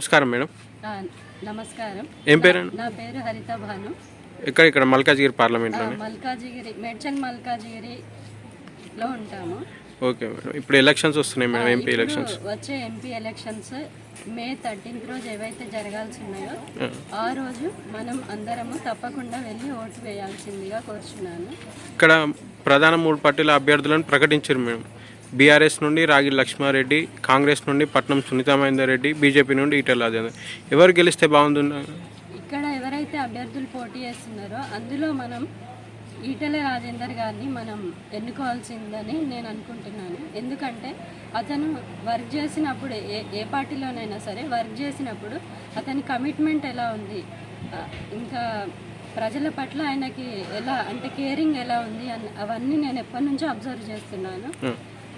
నమస్కారం మేడం. నమస్కారం. ఏం పేరండి నా పేరు హరిత భాను. ఇక్కడ ఇక్కడ మల్కాజ్గిరి పార్లమెంట్లోనే మల్కాజిగిరి మేడ్చల్ మల్కాజిగిరిలో ఉంటాము. Okay madam. ఇప్పుడు ఎలక్షన్స్ వస్తున్నాయి మేడం ఎంపీ ఎలక్షన్స్. వచ్చే ఎంపీ ఎలక్షన్స్ మే థర్టీన్త్ రోజు ఏవైతే జరగాల్సి ఉన్నాయో ఆ రోజు మనం అందరము తప్పకుండా వెళ్ళి ఓటు వేయాల్సిందిగా కోరుచున్నాను. ఇక్కడ ప్రధాన మూడు పార్టీల అభ్యర్థులను ప్రకటించారు మేడం. బీఆర్ఎస్ నుండి రాగి లక్ష్మారెడ్డి కాంగ్రెస్ నుండి పట్నం సునీతా మహేందర్ రెడ్డి బీజేపీ నుండి ఈటెల రాజేందర్. ఎవరు గెలిస్తే బాగుంటుంది? ఇక్కడ ఎవరైతే అభ్యర్థులు పోటీ చేస్తున్నారో అందులో మనం ఈటెల రాజేందర్ గారిని మనం ఎన్నుకోవాల్సిందని నేను అనుకుంటున్నాను. ఎందుకంటే అతను వర్క్ చేసినప్పుడు ఏ ఏ పార్టీలోనైనా సరే వర్క్ చేసినప్పుడు అతని కమిట్మెంట్ ఎలా ఉంది? ఇంకా ప్రజల పట్ల ఆయనకి ఎలా అంటే కేరింగ్ ఎలా ఉంది? అవన్నీ నేను ఎప్పటి నుంచో అబ్జర్వ్ చేస్తున్నాను.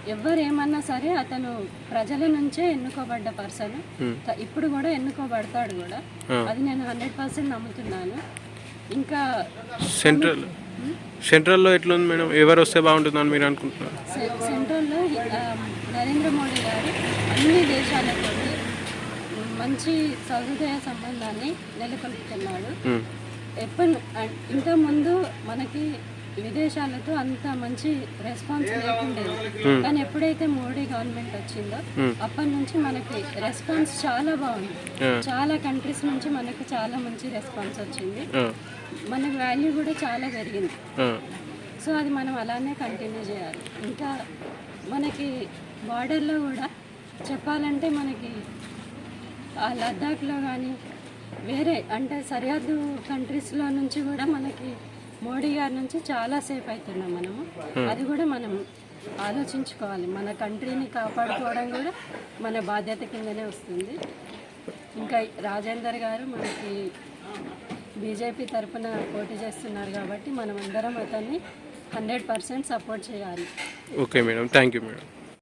ఎవరు ఏమన్నా సరే అతను ప్రజల నుంచే ఎన్నుకోబడ్డ పర్సన్. ఇప్పుడు కూడా ఎన్నుకోబడతాడు కూడా. అది నేను హండ్రెడ్ పర్సెంట్ నమ్ముతున్నాను. ఇంకా సెంట్రల్ సెంట్రల్లో ఎట్లుంది మేడం? ఎవరు వస్తే బాగుంటుందని మీరు అనుకుంటున్నారు? సెంట్రల్లో నరేంద్ర మోడీ గారు అన్ని దేశాలతో మంచి సహృదయ సంబంధాన్ని నెలకొల్పుతున్నాడు. మ్మ్. ఎప్పటి ఇంతకుముందు మనకి విదేశాలతో అంత మంచి రెస్పాన్స్ లేకుండేది. కానీ ఎప్పుడైతే మోడీ గవర్నమెంట్ వచ్చిందో అప్పటి నుంచి మనకి రెస్పాన్స్ చాలా బాగుంది. చాలా కంట్రీస్ నుంచి మనకి చాలా మంచి రెస్పాన్స్ వచ్చింది. మనకి వాల్యూ కూడా చాలా పెరిగింది. సో అది మనం అలానే కంటిన్యూ చేయాలి. ఇంకా మనకి బార్డర్లో కూడా చెప్పాలంటే మనకి ఆ లద్దాఖ్లో కానీ వేరే అంటే సరిహద్దు కంట్రీస్లో నుంచి కూడా మనకి మోడీ గారి నుంచి చాలా సేఫ్ అవుతున్నాం మనము. అది కూడా మనం ఆలోచించుకోవాలి. మన కంట్రీని కాపాడుకోవడం కూడా మన బాధ్యత కిందనే వస్తుంది. ఇంకా రాజేందర్ గారు మనకి బీజేపీ తరఫున పోటీ చేస్తున్నారు కాబట్టి మనం అందరం అతన్ని హండ్రెడ్ పర్సెంట్ సపోర్ట్ చేయాలి. Okay madam. Thank you madam.